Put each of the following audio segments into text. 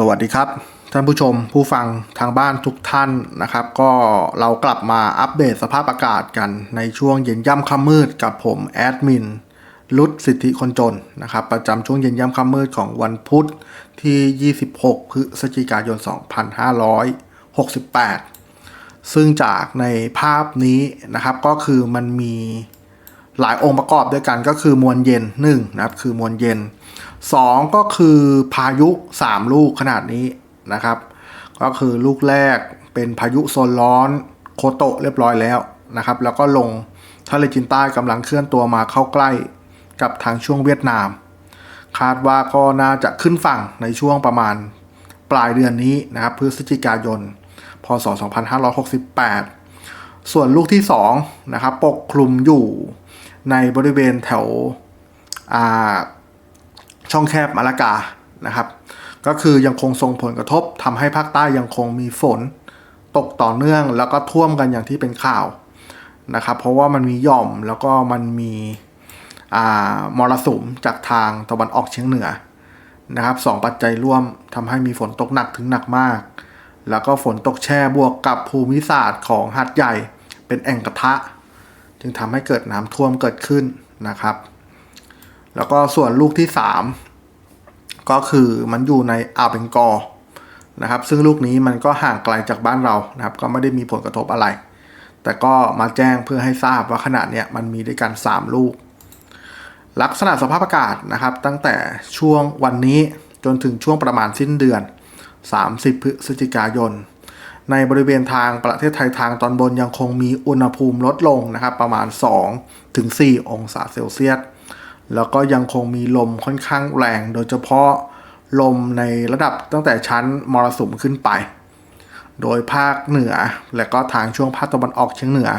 สวัสดีครับ ท่านผู้ชมผู้ฟังทางบ้านทุกท่านนะครับ ก็เรากลับมาอัปเดตสภาพอากาศกันในช่วงเย็นย่ำค่ำมืดกับผมแอดมินรุดสิทธิคนจนนะครับ ประจำช่วงเย็นย่ำค่ำมืดของวันพุธที่ 26 พฤศจิกายน 2568 ซึ่งจากในภาพนี้นะครับก็คือมันมีหลายองค์ประกอบด้วยกันก็คือมวลเย็น1นะครับคือมวลเย็น 2 ก็คือพายุ 3 ลูกขนาดนี้นะครับ ก็คือลูกแรกเป็นพายุโซนร้อนโคโตะเรียบร้อยแล้วนะครับ แล้วก็ลงทะเลจีนใต้กำลังเคลื่อนตัวมาเข้าใกล้กับทางช่วงเวียดนาม คาดว่าก็น่าจะขึ้นฝั่งในช่วงประมาณปลายเดือนนี้นะครับพฤศจิกายน พศ 2568 ส่วนลูกที่2นะครับปกคลุมอยู่ในบริเวณแถวอ่า ช่องแคบมาลากานะครับ ก็คือยังคงส่งผลกระทบทำให้ภาคใต้ยังคงมีฝน ตกต่อเนื่องแล้วก็ท่วมกันอย่างที่เป็นข่าวนะครับ เพราะว่ามันมีหย่อมแล้วก็มันมีมรสุมจากทางตะวันออกเฉียงเหนือนะครับสองปัจจัยร่วมทำให้มีฝนตกหนักถึงหนักมาก แล้วก็ฝนตกแช่บวกกับภูมิศาสตร์ของหาดใหญ่เป็นแอ่งกระทะ จึงทำให้เกิดน้ำท่วมเกิดขึ้นนะครับ แล้วก็ส่วนลูกที่ 3 ก็คือมันอยู่ในอ่าวเบงกอนะครับ ซึ่งลูกนี้มันก็ห่างไกลจากบ้านเรานะครับ ก็ไม่ได้มีผลกระทบอะไร แต่ก็มาแจ้งเพื่อให้ทราบว่าขนาดเนี้ยมันมีด้วยกัน 3 ลูก ลักษณะสภาพอากาศนะครับ ตั้งแต่ช่วงวันนี้จนถึงช่วงประมาณสิ้นเดือน 30 พฤศจิกายน ในบริเวณทางประเทศไทยทางตอนบนยังคงมีอุณหภูมิลดลงนะครับ ประมาณ 2-4 องศาเซลเซียส แล้วก็ยังคงมีลมค่อนข้างแรง โดยเฉพาะลมในระดับตั้งแต่ชั้นมรสุมขึ้นไป โดยภาคเหนือ และก็ทางช่วงภาคตะวันออกเฉียงเหนือ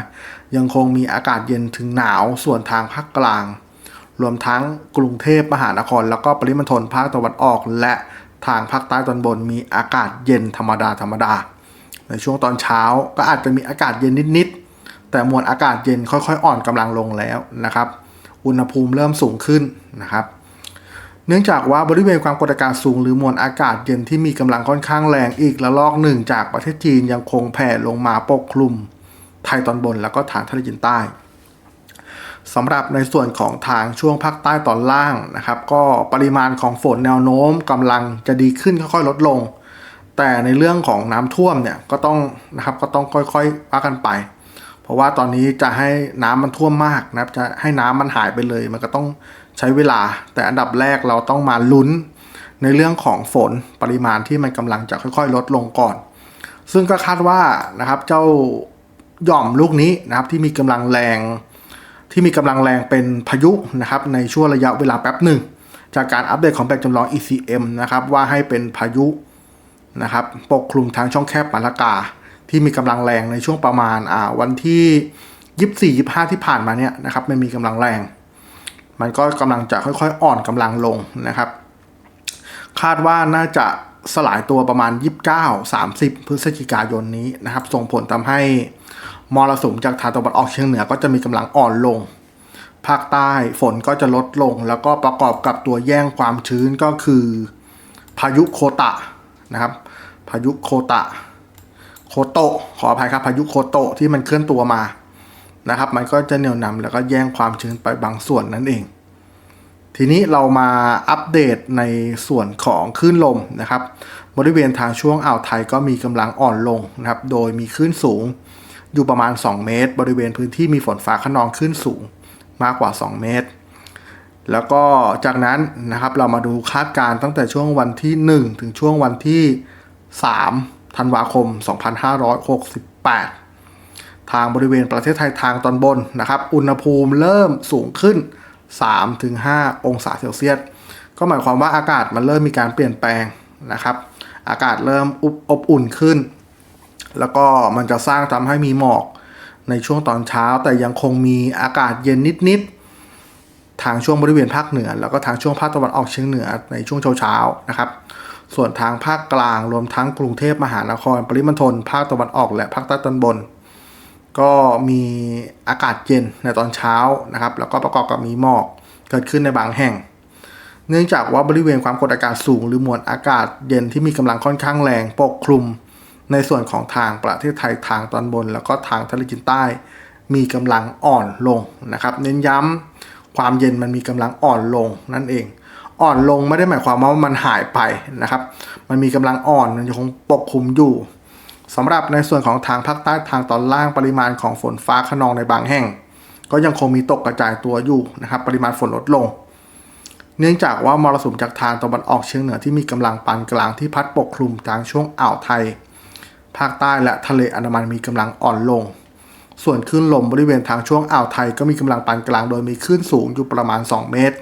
ยังคงมีอากาศเย็นถึงหนาวส่วนทางภาคกลาง รวมทั้งกรุงเทพมหานคร แล้วก็ปริมณฑลภาคตะวันออก และทางภาคใต้ตอนบนมีอากาศเย็นธรรมดาธรรมดา ในช่วงตอนเช้าก็อาจจะมีอากาศเย็นนิดๆแต่มวลอากาศเย็นค่อยๆ อ่อนกำลังลงแล้วนะครับ อุณหภูมิเริ่มสูงขึ้นนะครับ เนื่องจากว่าบริเวณความกดอากาศสูงหรือมวลอากาศเย็นที่มีกำลังค่อนข้างแรงอีกระลอกหนึ่งจากประเทศจีนยังคงแผ่ลงมาปกคลุม ไทยตอนบนแล้วก็ทางทะเลจีนใต้สำหรับในส่วนของทางช่วงภาคใต้ตอนล่างนะครับ ก็ปริมาณของฝนแนวโน้มกำลังจะดีขึ้นค่อยๆลดลง แต่ในเรื่องของน้ำท่วมเนี่ยก็ต้องนะครับก็ต้องค่อยๆว่ากันไป ราะว่าตอนนี้จะให้น้ำมันท่วมมากนะครับ จะให้น้ำมันหายไปเลย มันก็ต้องใช้เวลา แต่อันดับแรกเราต้องมาลุ้นในเรื่องของฝนปริมาณที่มันกำลังจะค่อยๆ ลดลงก่อน ซึ่งก็คาดว่านะครับเจ้าหย่อมลูกนี้นะครับที่มีกำลังแรง ที่มีกำลังแรงเป็นพายุนะครับในช่วงระยะเวลาแป๊บหนึ่ง จากการอัปเดตของแบบจำลอง ECM นะครับว่าให้เป็นพายุนะครับปกคลุมทางช่องแคบมาลากา ที่มีกำลังแรงในช่วงประมาณอ่าวันที่24 25ที่ผ่านมาเนี่ยนะครับไม่มีกำลังแรง มันก็กำลังจะค่อยๆ อ่อนกำลังลงนะครับ คาดว่าน่าจะสลายตัวประมาณ 29 30 พฤศจิกายนนี้นะครับ ส่งผลทำให้มรสุมจากทางตะวันออกเฉียงเหนือก็จะมีกำลังอ่อนลง ภาคใต้ฝนก็จะลดลง แล้วก็ประกอบกับตัวแย่งความชื้นก็คือ พายุโคตะนะครับ พายุโคตะ โคโตะขออภัยครับพายุโคโตะที่มันเคลื่อนตัวมานะครับ มันก็จะเหนี่ยวนำแล้วก็แย่งความชื้นไปบางส่วนนั่นเอง ทีนี้เรามาอัปเดตในส่วนของคลื่นลมนะครับ บริเวณทางช่วงอ่าวไทยก็มีกำลังอ่อนลงนะครับ โดยมีคลื่นสูงอยู่ประมาณ 2 เมตร บริเวณพื้นที่มีฝนฟ้าขนองคลื่นสูงมากกว่า 2 เมตร แล้วก็จากนั้นนะครับเรามาดูคาดการณ์ตั้งแต่ช่วงวันที่ 1 ถึงช่วงวันที่ 3 ธันวาคม 2568 ทางบริเวณประเทศไทยทางตอนบนนะครับ อุณหภูมิเริ่มสูงขึ้น 3-5 องศาเซลเซียส ก็หมายความว่าอากาศมันเริ่มมีการเปลี่ยนแปลงนะครับ อากาศเริ่มอบอุ่นขึ้น แล้วก็มันจะสร้างทำให้มีหมอกในช่วงตอนเช้า แต่ยังคงมีอากาศเย็นนิด ๆ ทางช่วงบริเวณภาคเหนือ แล้วก็ทางช่วงภาคตะวันออกเฉียงเหนือในช่วงเช้า ๆ นะครับ ส่วนทางภาคกลางรวมทั้งกรุงเทพมหานคร ปริมณฑลภาคตะวันออกและภาคใต้ตอนบน ก็มีอากาศเย็นในตอนเช้านะครับ แล้วก็ประกอบกับมีหมอกเกิดขึ้นในบางแห่ง เนื่องจากว่าบริเวณความกดอากาศสูง หรือมวลอากาศเย็นที่มีกำลังค่อนข้างแรงปกคลุม ในส่วนของทางประเทศไทยทางตอนบน แล้วก็ทางทะเลจีนใต้ มีกำลังอ่อนลงนะครับ เน้นย้ำความเย็นมันมีกำลังอ่อนลงนั่นเอง อ่อนลงไม่ได้หมายความว่ามันหายไปนะครับ มันมีกำลังอ่อนมันยังคงปกคลุมอยู่สำหรับในส่วนของทางภาคใต้ทางตอนล่างปริมาณของฝนฟ้าขนองในบางแห่ง ก็ยังคงมีตกกระจายตัวอยู่นะครับปริมาณฝนลดลง เนื่องจากว่ามรสุมจากทางตะวันออกเฉียงเหนือที่มีกำลังปานกลางที่พัดปกคลุมทางช่วงอ่าวไทย ภาคใต้และทะเลอันดามันมีกำลังอ่อนลงส่วนคลื่นลมบริเวณทางช่วงอ่าวไทยก็มีกำลังปานกลางโดยมีคลื่นสูงอยู่ประมาณ 2 เมตร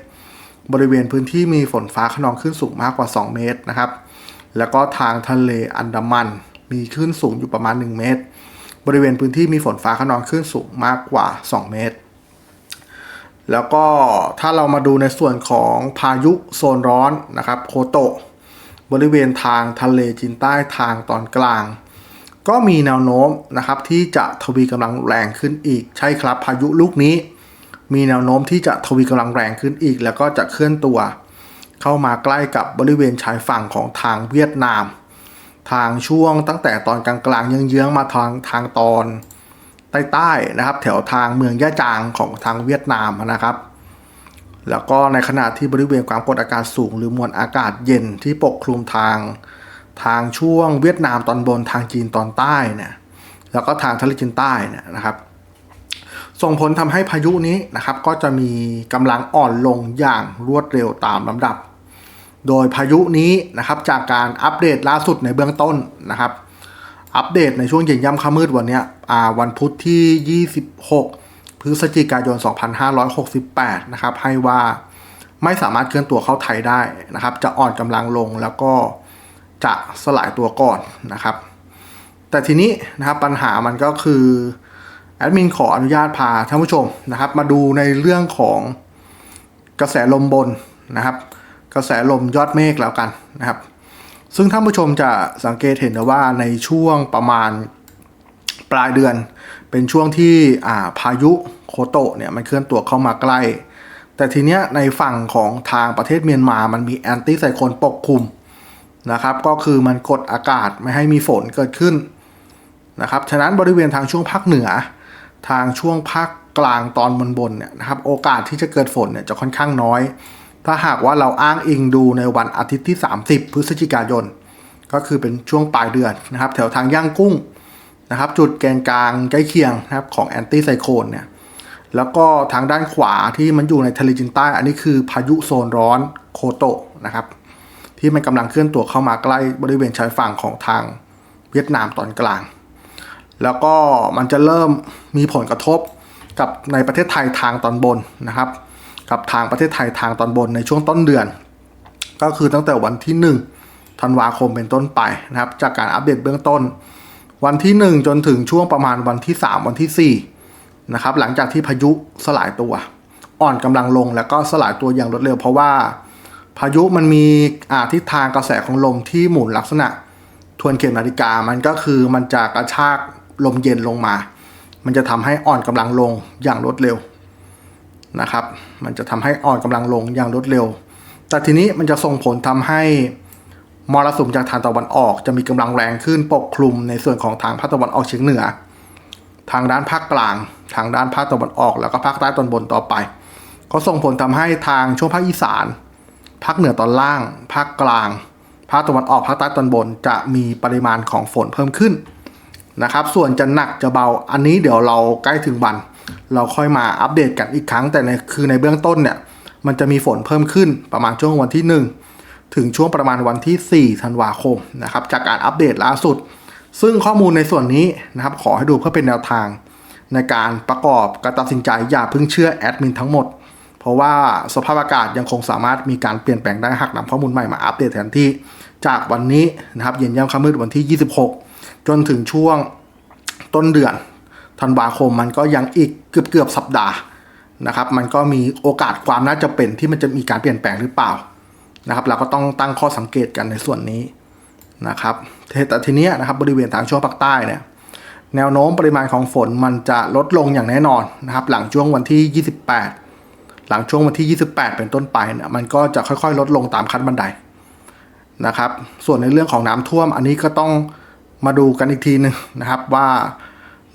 บริเวณพื้นที่มีฝนฟ้าขนองคลื่นสูงมากกว่า 2 เมตรนะครับ แล้วก็ทางทะเลอันดามันมีคลื่นสูงอยู่ประมาณ 1 เมตร บริเวณพื้นที่มีฝนฟ้าขนองคลื่นสูงมากกว่า 2 เมตร แล้วก็ถ้าเรามาดูในส่วนของพายุโซนร้อนนะครับโคโตะบริเวณทางทะเลจีนใต้ทางตอนกลาง ก็มีแนวโน้มนะครับที่จะทวีกำลังแรงขึ้นอีกใช่ครับพายุลูกนี้ มีแนวโน้มที่จะทวีกำลังแรงขึ้นอีก แล้วก็จะเคลื่อนตัว เข้ามาใกล้กับบริเวณชายฝั่งของทางเวียดนาม ทางช่วงตั้งแต่ตอนกลางๆเยื้องๆมาทางทางตอนใต้ๆนะครับ แถวทางเมืองย่าจางของทางเวียดนามนะครับ แล้วก็ในขณะที่บริเวณความกดอากาศสูง หรือมวลอากาศเย็นที่ปกคลุมทางทางช่วงเวียดนามตอนบนทางจีนตอนใต้เนี่ยแล้วก็ทางทะเลจีนใต้เนี่ยนะครับ ส่งผลทำให้พายุนี้นะครับก็จะมีกำลังอ่อนลงอย่างรวดเร็วตามลำดับ โดยพายุนี้นะครับจากการอัปเดตล่าสุดในเบื้องต้นนะครับ อัปเดตในช่วงเย็นย่ำค่ำมืดวันนี้วันพุธที่ 26 พฤศจิกายน 2568 นะครับให้ว่าไม่สามารถเคลื่อนตัวเข้าไทยได้นะครับ จะอ่อนกำลังลงแล้วก็จะสลายตัวก่อนนะครับ แต่ทีนี้นะครับปัญหามันก็คือ แอดมินขออนุญาตพาท่านผู้ชมนะครับ มาดูในเรื่องของกระแสลมบนนะครับ กระแสลมยอดเมฆแล้วกันนะครับ ซึ่งท่านผู้ชมจะสังเกตเห็นนะว่าในช่วงประมาณปลายเดือน เป็นช่วงที่อ่าพายุโคโตะเนี่ยมันเคลื่อนตัวเข้ามาใกล้ แต่ทีเนี้ยในฝั่งของทางประเทศเมียนมามันมีแอนตี้ไซโคลนปกคลุมนะครับ ก็คือมันกดอากาศไม่ให้มีฝนเกิดขึ้นนะครับฉะนั้นบริเวณทางช่วงภาคเหนือ ทางช่วงภาคกลางตอนบนบนเนี่ยนะครับโอกาสที่จะเกิดฝนเนี่ยจะค่อนข้างน้อย ถ้าหากว่าเราอ้างอิงดูในวันอาทิตย์ที่ 30 พฤศจิกายน ก็คือเป็นช่วงปลายเดือนนะครับ แถวทางย่างกุ้งนะครับ จุดแกนกลางใกล้เคียงนะครับของแอนตี้ไซโคลนเนี่ยแล้วก็ทางด้านขวาที่มันอยู่ในทะเลจีนใต้ อันนี้คือพายุโซนร้อนโคโตะนะครับ ที่มันกำลังเคลื่อนตัวเข้ามาใกล้บริเวณชายฝั่งของทางเวียดนามตอนกลาง แล้วก็มันจะเริ่มมีผลกระทบกับในประเทศไทยทางตอนบนนะครับ กับทางประเทศไทยทางตอนบนในช่วงต้นเดือน ก็คือตั้งแต่วันที่ 1 ธันวาคมเป็นต้นไปนะครับ จากการอัปเดตเบื้องต้น วันที่ 1 จนถึงช่วงประมาณวันที่ 3 วันที่4นะครับหลังจากที่พายุสลายตัว อ่อนกำลังลงแล้วก็สลายตัวอย่างรวดเร็วเพราะว่าพายุมันมีอาทิศทางกระแสของลมที่หมุนลักษณะทวนเข็มนาฬิกามันก็คือมันจะกระชาก ลมเย็นลงมา มันจะทำให้อ่อนกำลังลงอย่างรวดเร็วนะครับ มันจะทำให้อ่อนกำลังลงอย่างรวดเร็ว แต่ทีนี้มันจะส่งผลทำให้มรสุมจากทางตะวันออกจะมีกำลังแรงขึ้นปกคลุมในส่วนของทางภาคตะวันออกเฉียงเหนือ ทางด้านภาคกลาง ทางด้านภาคตะวันออก แล้วก็ภาคใต้ตอนบนต่อไป ก็ส่งผลทำให้ทางช่วงภาคอีสาน ภาคเหนือตอนล่าง ภาคกลาง ภาคตะวันออก ภาคใต้ตอนบนจะมีปริมาณของฝนเพิ่มขึ้น นะครับ ส่วนจะหนักจะเบาอันนี้เดี๋ยวเราใกล้ถึงวัน เราค่อยมาอัปเดตกันอีกครั้ง แต่ในคือในเบื้องต้นเนี่ย มันจะมีฝนเพิ่มขึ้นประมาณช่วงวันที่ 1 ถึงช่วงประมาณวันที่ 4 ธันวาคมนะครับ จากการอัปเดตล่าสุด ซึ่งข้อมูลในส่วนนี้นะครับ ขอให้ดูเพื่อเป็นแนวทาง ในการประกอบการตัดสินใจอย่าเพิ่งเชื่อแอดมินทั้งหมดเพราะว่าสภาพอากาศยังคงสามารถมีการเปลี่ยนแปลงได้หากนำข้อมูลใหม่มาอัปเดตแทนที่ จากวันนี้นะครับเย็นย่ำค่ำมืดวันที่ 26 จนถึงช่วงต้นเดือนธันวาคมมันก็ยังอีกเกือบเกือบสัปดาห์นะครับมันก็มีโอกาสความน่าจะเป็นที่มันจะมีการเปลี่ยนแปลงหรือเปล่านะครับเราก็ต้องตั้งข้อสังเกตกันในส่วนนี้นะครับแต่ทีนี้นะครับบริเวณทางช่วงภาคใต้เนี่ยแนวโน้มปริมาณของฝนมันจะลดลงอย่างแน่นอนนะครับหลังช่วงวันที่ 28 หลังช่วงวันที่ 28 เป็นต้นไปเนี่ยมันก็จะค่อยๆ ลดลงตามขั้นบันไดนะครับส่วนในเรื่องของน้ำท่วมอันนี้ก็ต้อง มาดูกันอีกทีหนึงนะครับว่า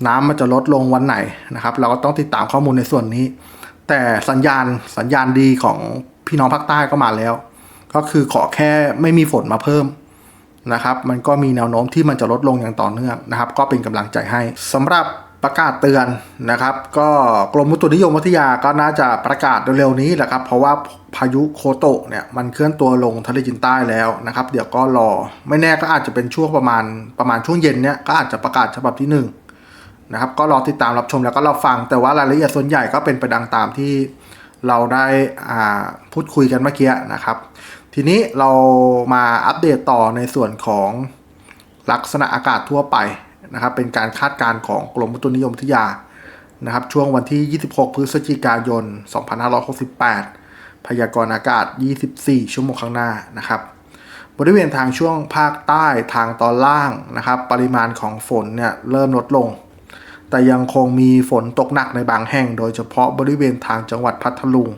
น้ำมันจะลดลงวันไหนนะครับ เราก็ต้องติดตามข้อมูลในส่วนนี้ แต่สัญญาณสัญญาณดีของพี่น้องภาคใต้ก็มาแล้ว ก็คือขอแค่ไม่มีฝนมาเพิ่มนะครับ มันก็มีแนวโน้มที่มันจะลดลงอย่างต่อเนื่องนะครับ ก็เป็นกำลังใจให้สำหรับ ประกาศเตือนนะครับ ก็กรมอุตุนิยมวิทยาก็น่าจะประกาศเร็วๆนี้แหละครับ เพราะว่าพายุโคโตะเนี่ยมันเคลื่อนตัวลงทะเลจีนใต้แล้วนะครับ เดี๋ยวก็รอ ไม่แน่ก็อาจจะเป็นช่วงประมาณประมาณช่วงเย็นเนี่ยก็อาจจะประกาศฉบับที่หนึ่งนะครับก็รอติดตามรับชมแล้วก็เราฟัง แต่ว่ารายละเอียดส่วนใหญ่ก็เป็นไปดังตามที่เราได้อ่าพูดคุยกันเมื่อกี้นะครับ ทีนี้เรามาอัปเดตต่อในส่วนของลักษณะอากาศทั่วไป นะครับเป็นการคาดการณ์ของกรมอุตุนิยมวิทยานะครับช่วงวันที่ 26 พฤศจิกายน 2568 พยากรณ์อากาศ 24 ชั่วโมงข้างหน้านะครับ บริเวณทางช่วงภาคใต้ทางตอนล่างนะครับ ปริมาณของฝนเนี่ยเริ่มลดลง แต่ยังคงมีฝนตกหนักในบางแห่ง โดยเฉพาะบริเวณทางจังหวัดพัทลุง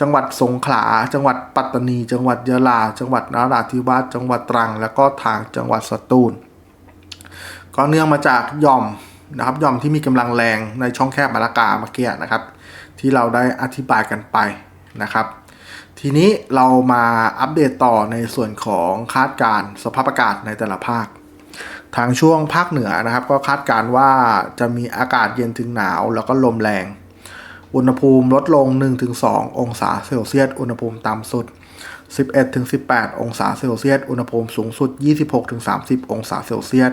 จังหวัดสงขลา จังหวัดปัตตานี จังหวัดยะลา จังหวัดนราธิวาส จังหวัดตรัง แล้วก็ทางจังหวัดสตูล ก็เนื่องมาจากย่อมนะครับย่อมที่มีกำลังแรงในช่องแคบมาลากาเมื่อกี้นะครับ ที่เราได้อธิบายกันไปนะครับ ทีนี้เรามาอัปเดตต่อในส่วนของคาดการสภาพอากาศในแต่ละภาค ทางช่วงภาคเหนือนะครับ ก็คาดการว่าจะมีอากาศเย็นถึงหนาว แล้วก็ลมแรง อุณหภูมิลดลง 1-2 องศาเซลเซียสอุณหภูมิต่ำสุด 11-18 องศาเซลเซียสอุณหภูมิสูงสุด 26-30 องศาเซลเซียส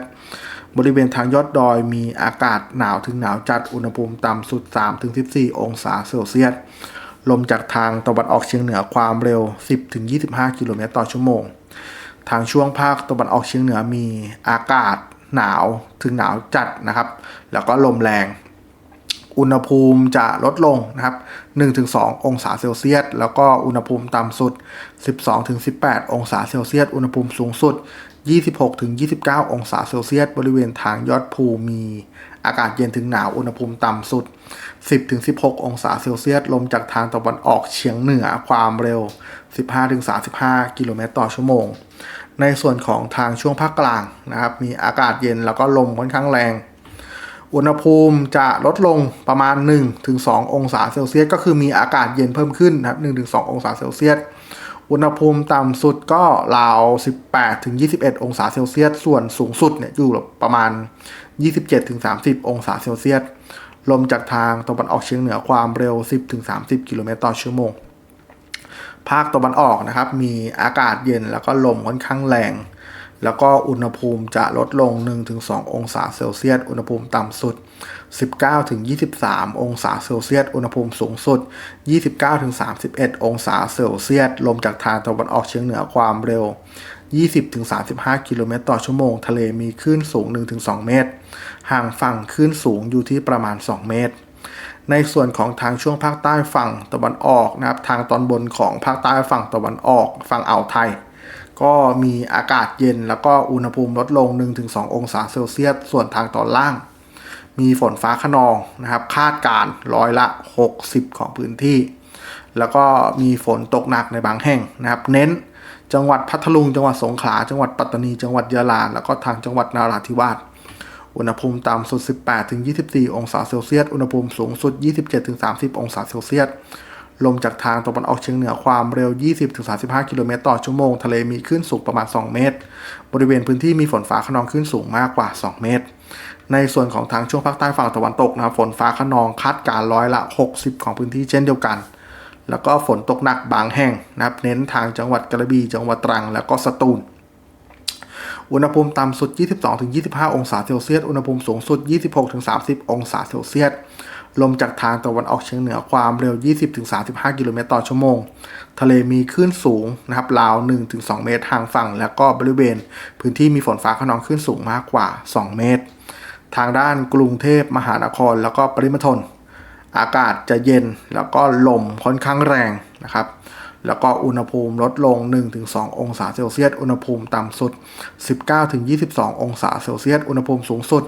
บริเวณทางยอดดอยมีอากาศหนาวถึงหนาวจัดอุณหภูมิต่ำสุด 3-14 องศาเซลเซียส ลมจากทางตะวันออกเฉียงเหนือความเร็ว 10-25 กิโลเมตรต่อชั่วโมง ทางช่วงภาคตะวันออกเฉียงเหนือมีอากาศหนาวถึงหนาวจัดนะครับ แล้วก็ลมแรง อุณหภูมิจะลดลงนะครับ 1-2 องศาเซลเซียส แล้วก็อุณหภูมิต่ำสุด 12-18 องศาเซลเซียส อุณหภูมิสูงสุด 26-29 องศาเซลเซียส บริเวณทางยอดภูมีอากาศเย็นถึงหนาว อุณหภูมิต่ำสุด 10-16 องศาเซลเซียส ลมจากทางตะวันออกเฉียงเหนือ ความเร็ว 15-35 กิโลเมตรต่อชั่วโมง ในส่วนของทางช่วงภาคกลางนะครับ มีอากาศเย็นแล้วก็ลมค่อนข้างแรง อุณหภูมิจะลดลงประมาณ 1-2 องศาเซลเซียส ก็คือมีอากาศเย็นเพิ่มขึ้นครับ1-2 องศาเซลเซียส อุณหภูมิต่ำสุดก็ราว 18-21 องศาเซลเซียส ส่วนสูงสุดเนี่ยอยู่ประมาณ 27-30 องศาเซลเซียส ลมจากทางตะวันออกเฉียงเหนือความเร็ว 10-30 กิโลเมตรต่อชั่วโมง ภาคตะวันออกนะครับมีอากาศเย็นแล้วก็ลมค่อนข้างแรง แล้วก็อุณหภูมิจะลดลง 1-2 องศาเซลเซียส อุณหภูมิต่ำสุด 19-23 องศาเซลเซียส อุณหภูมิสูงสุด 29-31 องศาเซลเซียส ลมจากทางตะวันออกเฉียงเหนือความเร็ว 20-35 กิโลเมตรต่อชั่วโมง ทะเลมีคลื่นสูง 1-2 เมตร ห่างฝั่งคลื่นสูงอยู่ที่ประมาณ 2 เมตรในส่วนของทางช่วงภาคใต้ฝั่งตะวันออกนะครับ ทางตอนบนของภาคใต้ฝั่งตะวันออก ฝั่งอ่าวไทย ก็มีอากาศเย็นแล้วก็อุณหภูมิลดลง 1-2 องศาเซลเซียส ส่วนทางตอนล่าง มีฝนฟ้าขนองนะครับ คาดการร้อยละ 60 ของพื้นที่ แล้วก็มีฝนตกหนักในบางแห่งนะครับ เน้นจังหวัดพัทลุง จังหวัดสงขลา จังหวัดปัตตานี จังหวัดยะลา แล้วก็ทางจังหวัดนาราธิวาส อุณหภูมิต่ำสุด 18-24 องศาเซลเซียส อุณหภูมิสูงสุด 27-30 องศาเซลเซียส ลมจากทางตะวันออกเฉียงเหนือความเร็ว 20-35 กิโลเมตรต่อชั่วโมง ทะเลมีคลื่นสูงประมาณ 2 เมตร บริเวณพื้นที่มีฝนฟ้าขนองคลื่นสูงมากกว่า 2 เมตร ในส่วนของทางช่วงภาคใต้ฝั่งตะวันตกนะครับฝนฟ้าขนองคาดการร้อยละ 60 ของพื้นที่เช่นเดียวกัน แล้วก็ฝนตกหนักบางแห่งนะครับเน้นทางจังหวัดกระบี่จังหวัดตรัง แล้วก็สตูลอุณหภูมิต่ำสุด 22-25 องศาเซลเซียส อุณหภูมิสูงสุด 26-30 องศาเซลเซียส ลมจากทางตะวันออกเฉียงเหนือความเร็ว 20-35 กิโลเมตรต่อชั่วโมง ทะเลมีคลื่นสูงนะครับราว 1-2 เมตรทางฝั่ง แล้วก็บริเวณ พื้นที่มีฝนฟ้าขนองคลื่นสูงมากกว่า 2 เมตร ทางด้านกรุงเทพมหานครแล้วก็ปริมณฑลอากาศจะเย็นแล้วก็ลมค่อนข้างแรงนะครับ แล้วก็อุณหภูมิลดลง 1-2 องศาเซลเซียส อุณหภูมิต่ำสุด 19-22 องศาเซลเซียส อุณหภูมิสูงสุด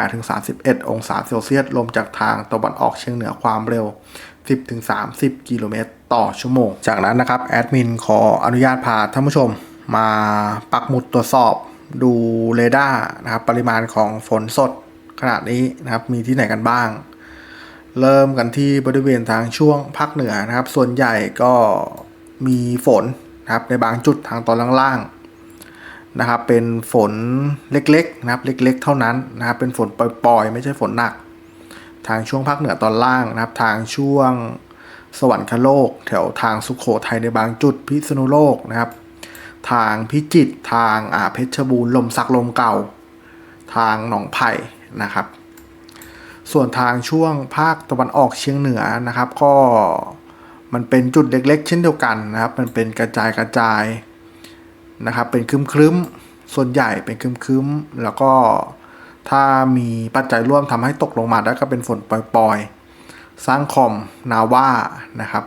28-31 องศาเซลเซียส ลมจากทางตะวันออกเฉียงเหนือความเร็ว 10-30 กิโลเมตรต่อชั่วโมง จากนั้นนะครับ แอดมินขออนุญาตพาท่านผู้ชมมาปักหมุดตรวจสอบดูเรดาร์นะครับ ปริมาณของฝนสดขนาดนี้นะครับ มีที่ไหนกันบ้าง เริ่มกันที่บริเวณทางช่วงภาคเหนือนะครับ ส่วนใหญ่ก็มีฝนนะครับในบางจุดทางตอนล่างๆนะครับ เป็นฝนเล็กๆนะครับเล็ก ๆ เท่านั้นนะครับ เป็นฝนปล่อยๆ ไม่ใช่ฝนหนัก ทางช่วงภาคเหนือตอนล่างนะครับ ทางช่วงสวรรคโลก แถวทางสุขโขทัยในบางจุดพิษณุโลกนะครับ ทางพิจิตรทางอ่าเพชรบูรณ์ลมสักลมเก่า ทางหนองไผ่นะครับ ส่วนทางช่วงภาคตะวันออกเฉียงเหนือนะครับ ก็มันเป็นจุดเล็กๆ เช่นเดียวกันนะครับ มันเป็นกระจายกระจายนะครับ เป็นครึ้มๆ ส่วนใหญ่เป็นครึ้มๆ แล้วก็ถ้ามีปัจจัยร่วมทำให้ตกลงมาแล้วก็เป็นฝนปล่อยๆ สร้างคอมนาว่านะครับ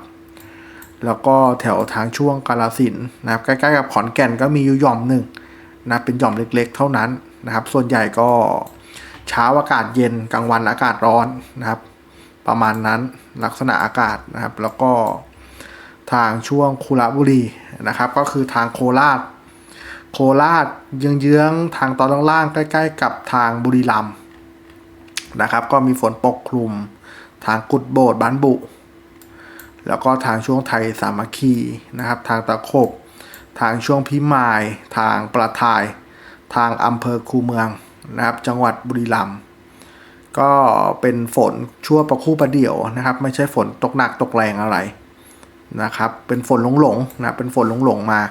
แล้วก็แถวทางช่วงกาลสินนะครับ ใกล้ๆกับขอนแก่นก็มีอยู่หย่อมหนึ่งนะ เป็นหย่อมเล็กๆ เท่านั้นนะครับ ส่วนใหญ่ก็ เช้าอากาศเย็นกลางวันอากาศร้อนนะครับ ประมาณนั้นลักษณะอากาศนะครับ แล้วก็ทางช่วงคุระบุรีนะครับ ก็คือทางโคราช โคราชเยื้องๆทางตอนล่างๆใกล้ ๆ กับทางบุรีรัมย์นะครับ ก็มีฝนปกคลุม ทางกุดโบดบ้านบุ แล้วก็ทางช่วงไทยสามัคคีนะครับ ทางตะขบทางช่วงพิมาย ทางประทาย ทางอำเภอคูเมือง นะครับจังหวัดบุรีรัมย์ก็เป็นฝนชั่วประคู่ประเดี่ยวนะครับ ไม่ใช่ฝนตกหนักตกแรงอะไรนะครับ เป็นฝนหลงๆนะเป็นฝนหลงๆมา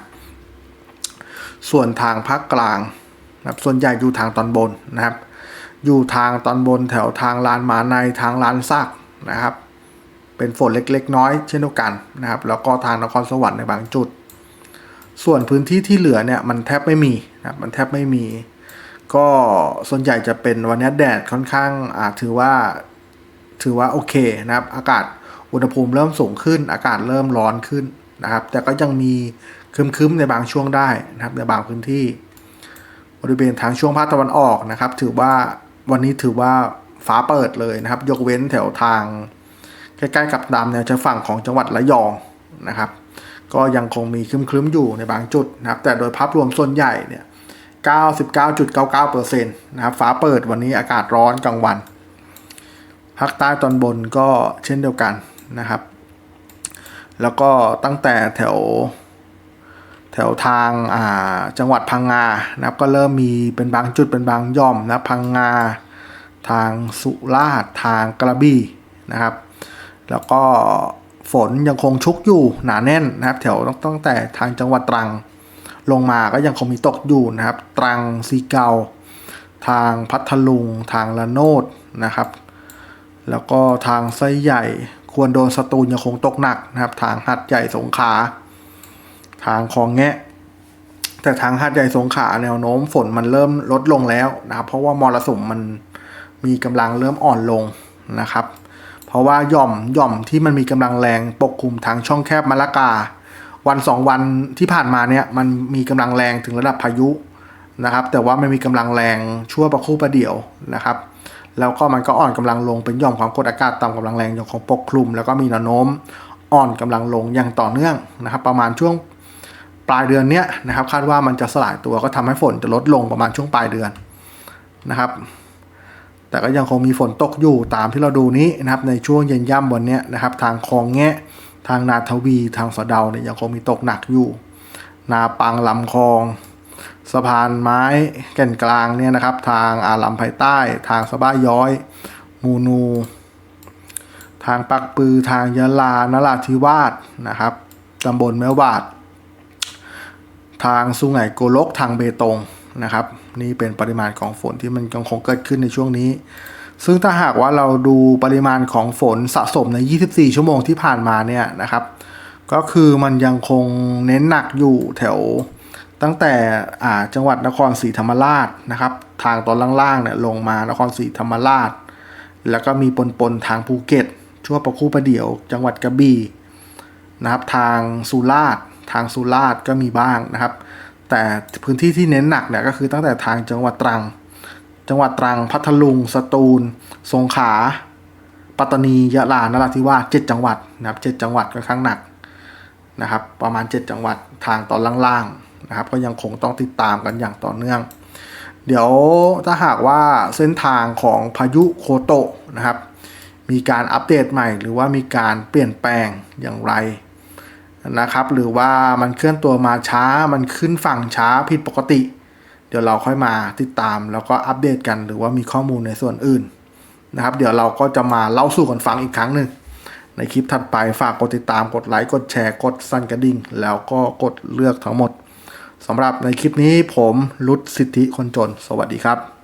ส่วนทางภาคกลางนะครับส่วนใหญ่อยู่ทางตอนบนนะครับ อยู่ทางตอนบนแถวทางลานหมาในทางลานซักนะครับ เป็นฝนเล็กๆ น้อยเช่นเดียวกันนะครับ แล้วก็ทางนครสวรรค์ในบางจุด ส่วนพื้นที่ที่เหลือเนี่ยมันแทบไม่มีนะมันแทบไม่มี ก็ส่วนใหญ่จะเป็นวันนี้แดดค่อนข้างอ่าถือว่าถือว่าโอเคนะครับ อากาศอุณหภูมิเริ่มสูงขึ้น อากาศเริ่มร้อนขึ้นนะครับ แต่ก็ยังมีคึมๆในบางช่วงได้นะครับ ในบางพื้นที่ บริเวณทางช่วงภาคตะวันออกนะครับ ถือว่าวันนี้ถือว่าฟ้าเปิดเลยนะครับ ยกเว้นแถวทางใกล้ๆกับตามแนวชายฝั่งของจังหวัดระยองนะครับ ก็ยังคงมีครึ้มๆอยู่ในบางจุดนะครับ แต่โดยภาพรวมส่วนใหญ่เนี่ย 99.99%นะครับฟ้าเปิดวันนี้อากาศร้อนกลางวันภาคใต้ตอนบนก็เช่นเดียวกันนะครับ แล้วก็ตั้งแต่แถวแถวทางอ่าจังหวัดพังงานะครับก็เริ่มมีเป็นบางจุดเป็นบางย่อมนะพังงา ทางสุราษฎร์ทางกระบี่นะครับ แล้วก็ฝนยังคงชุกอยู่หนาแน่นนะครับ แถวตั้งแต่ทางจังหวัดตรัง ลงมาก็ยังคงมีตกอยู่นะครับ ตรังซีเกา ทางพัทลุง ทางละโนดนะครับ แล้วก็ทางไส้ใหญ่ ควรโดนสตูลยังคงตกหนักนะครับ ทางหัดใหญ่สงขา ทางคลองแงะ แต่ทางหัดใหญ่สงขาแนวโน้มฝนมันเริ่มลดลงแล้วนะครับ เพราะว่ามรสุมมันมีกำลังเริ่มอ่อนลงนะครับ เพราะว่าหย่อมหย่อมที่มันมีกำลังแรงปกคลุมทางช่องแคบมะละกา วันสองวันที่ผ่านมาเนี่ยมันมีกำลังแรงถึงระดับพายุนะครับ แต่ว่ามันมีกำลังแรงชั่วประคู่ประเดี่ยวนะครับ แล้วก็มันก็อ่อนกำลังลงเป็นย่อมความกดอากาศต่ำกำลังแรงยังคงปกคลุม แล้วก็มีแนวโน้มอ่อนกำลังลงอย่างต่อเนื่องนะครับ ประมาณช่วงปลายเดือนเนี้ยนะครับ คาดว่ามันจะสลายตัวก็ทำให้ฝนจะลดลงประมาณช่วงปลายเดือนนะครับ แต่ก็ยังคงมีฝนตกอยู่ตามที่เราดูนี้นะครับในช่วงเย็นย่ำวันเนี้ยนะครับ ทางคลองแงะ ทางนาทวีทางสะเดาเนี่ยยังคงมีตกหนักอยู่ นาปังลำคลองสะพานไม้แก่นกลางเนี่ยนะครับ ทางอาลัมไพใต้ ทางสะบ้าย้อย มูนู ทางปักปือทางยะลานราธิวาสนะครับตำบลแม่วาด ทางสุไหงโกลกทางเบตงนะครับ นี่เป็นปริมาณของฝนที่มันยังคงเกิดขึ้นในช่วงนี้ ซึ่งถ้าหากว่าเราดูปริมาณของฝนสะสมใน 24 ชั่วโมงที่ผ่านมาเนี่ยนะครับ ก็คือมันยังคงเน้นหนักอยู่แถวตั้งแต่จังหวัดนครศรีธรรมราชนะครับ ทางตอนล่างๆเนี่ยลงมานครศรีธรรมราช แล้วก็มีปนๆทางภูเก็ต ชั่วประคู่ประเดี่ยว จังหวัดกระบี่นะครับ ทางสุราษฎร์ทางสุราษฎร์ก็มีบ้างนะครับ แต่พื้นที่ที่เน้นหนักเนี่ยก็คือตั้งแต่ทางจังหวัดตรัง จังหวัดตรัง พัทลุง สตูล สงขลา ปัตตานี ยะลา นราธิวาสเจ็ดจังหวัดนะครับเจ็ดจังหวัดค่อนข้างหนักนะครับ ประมาณ 7 จังหวัดทางตอนล่างๆนะครับ ก็ยังคงต้องติดตามกันอย่างต่อเนื่อง เดี๋ยวถ้าหากว่าเส้นทางของพายุโคโตะนะครับ มีการอัปเดตใหม่ หรือว่ามีการเปลี่ยนแปลงอย่างไรนะครับ หรือว่ามันเคลื่อนตัวมาช้า มันขึ้นฝั่งช้าผิดปกติ เดี๋ยวเราค่อยมาติดตามแล้วก็อัปเดตกันหรือว่ามีข้อมูลในส่วนอื่นนะครับ เดี๋ยวเราก็จะมาเล่าสู่กันฟังอีกครั้งหนึ่งในคลิปถัดไปฝากกดติดตามกดไลค์กดแชร์กดสั่นกระดิ่ง แล้วก็กดเลือกทั้งหมดสำหรับในคลิปนี้ผมรุดสิทธิคนจน สวัสดีครับ